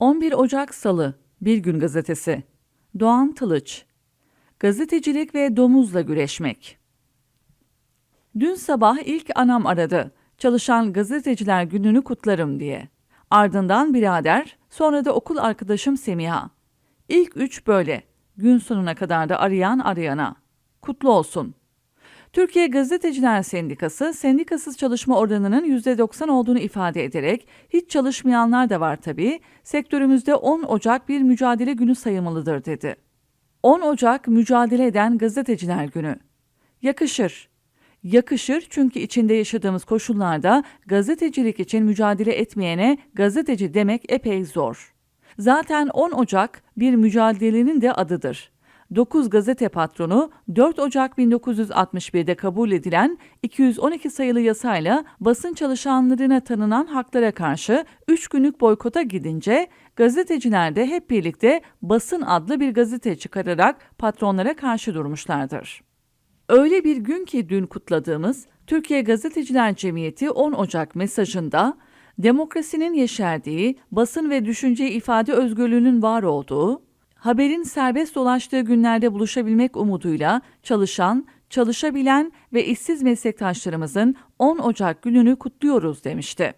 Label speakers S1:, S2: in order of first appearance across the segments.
S1: 11 Ocak Salı Bir Gün Gazetesi Doğan Tılıç Gazetecilik ve domuzla güreşmek Dün sabah ilk anam aradı. Çalışan gazeteciler gününü kutlarım diye. Ardından birader, sonra da okul arkadaşım Semiha. İlk üç böyle. Gün sonuna kadar da arayan arayana. Kutlu olsun. Türkiye Gazeteciler Sendikası, sendikasız çalışma oranının %90 olduğunu ifade ederek, hiç çalışmayanlar da var tabii, sektörümüzde 10 Ocak bir mücadele günü sayılmalıdır dedi. 10 Ocak mücadele eden gazeteciler günü. Yakışır. Yakışır çünkü içinde yaşadığımız koşullarda gazetecilik için mücadele etmeyene gazeteci demek epey zor. Zaten 10 Ocak bir mücadelenin de adıdır. 9 gazete patronu 4 Ocak 1961'de kabul edilen 212 sayılı yasayla basın çalışanlarına tanınan haklara karşı 3 günlük boykota gidince gazeteciler de hep birlikte basın adlı bir gazete çıkararak patronlara karşı durmuşlardır. Öyle bir gün ki dün kutladığımız Türkiye Gazeteciler Cemiyeti 10 Ocak mesajında demokrasinin yeşerdiği, basın ve düşünce ifade özgürlüğünün var olduğu, haberin serbest dolaştığı günlerde buluşabilmek umuduyla çalışan, çalışabilen ve işsiz meslektaşlarımızın 10 Ocak gününü kutluyoruz demişti.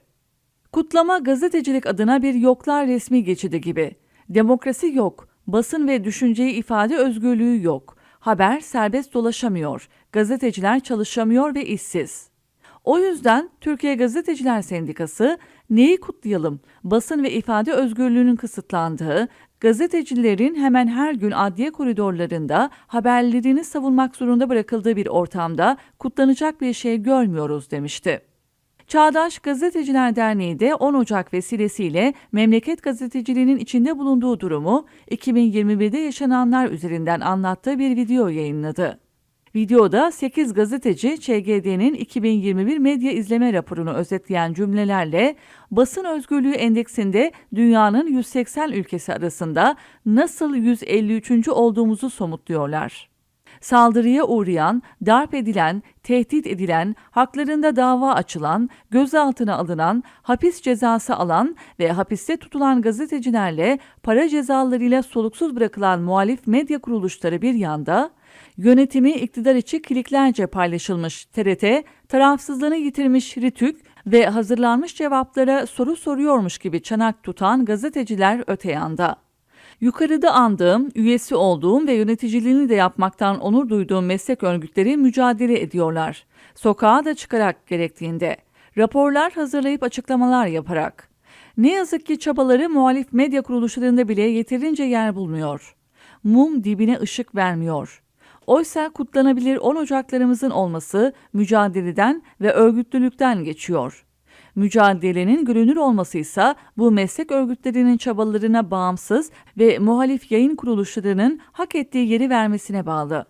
S1: Kutlama gazetecilik adına bir yoklar resmi geçidi gibi. Demokrasi yok, basın ve düşünceyi ifade özgürlüğü yok. Haber serbest dolaşamıyor, gazeteciler çalışamıyor ve işsiz. O yüzden Türkiye Gazeteciler Sendikası neyi kutlayalım? Basın ve ifade özgürlüğünün kısıtlandığı, gazetecilerin hemen her gün adliye koridorlarında haberlerini savunmak zorunda bırakıldığı bir ortamda kutlanacak bir şey görmüyoruz demişti. Çağdaş Gazeteciler Derneği de 10 Ocak vesilesiyle memleket gazeteciliğinin içinde bulunduğu durumu 2021'de yaşananlar üzerinden anlattığı bir video yayınladı. Videoda 8 gazeteci ÇGD'nin 2021 medya izleme raporunu özetleyen cümlelerle basın özgürlüğü endeksinde dünyanın 180 ülkesi arasında nasıl 153. olduğumuzu somutluyorlar saldırıya uğrayan, darp edilen, tehdit edilen, haklarında dava açılan, gözaltına alınan, hapis cezası alan ve hapiste tutulan gazetecilerle para cezalarıyla soluksuz bırakılan muhalif medya kuruluşları bir yanda, yönetimi iktidar içi kliklerce paylaşılmış TRT, tarafsızlığını yitirmiş Ritük ve hazırlanmış cevaplara soru soruyormuş gibi çanak tutan gazeteciler öte yanda. Yukarıda andığım, üyesi olduğum ve yöneticiliğini de yapmaktan onur duyduğum meslek örgütleri mücadele ediyorlar. Sokağa da çıkarak gerektiğinde. Raporlar hazırlayıp açıklamalar yaparak. Ne yazık ki çabaları muhalif medya kuruluşlarında bile yeterince yer bulmuyor. Mum dibine ışık vermiyor. Oysa kutlanabilir 10 Ocaklarımızın olması mücadeleden ve örgütlülükten geçiyor. Mücadelenin görünür olması ise bu meslek örgütlerinin çabalarına bağımsız ve muhalif yayın kuruluşlarının hak ettiği yeri vermesine bağlı.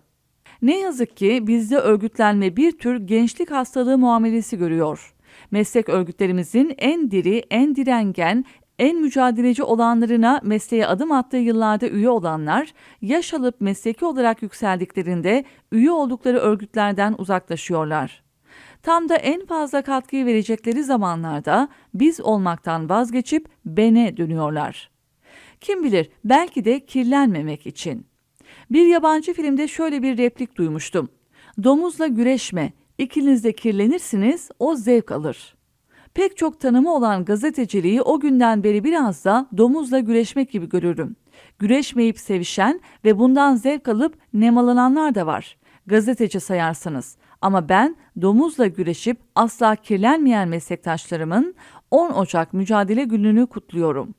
S1: Ne yazık ki bizde örgütlenme bir tür gençlik hastalığı muamelesi görüyor. Meslek örgütlerimizin en diri, en direngen, en mücadeleci olanlarına mesleğe adım attığı yıllarda üye olanlar, yaş alıp mesleki olarak yükseldiklerinde üye oldukları örgütlerden uzaklaşıyorlar. Tam da en fazla katkıyı verecekleri zamanlarda biz olmaktan vazgeçip bene dönüyorlar. Kim bilir belki de kirlenmemek için. Bir yabancı filmde şöyle bir replik duymuştum. Domuzla güreşme, ikiniz de kirlenirsiniz, o zevk alır. Pek çok tanımı olan gazeteciliği o günden beri biraz da domuzla güreşmek gibi görürüm. Güreşmeyip sevişen ve bundan zevk alıp nemalananlar da var. Gazeteci sayarsınız. Ama ben domuzla güreşip asla kirlenmeyen meslektaşlarımın 10 Ocak mücadele gününü kutluyorum.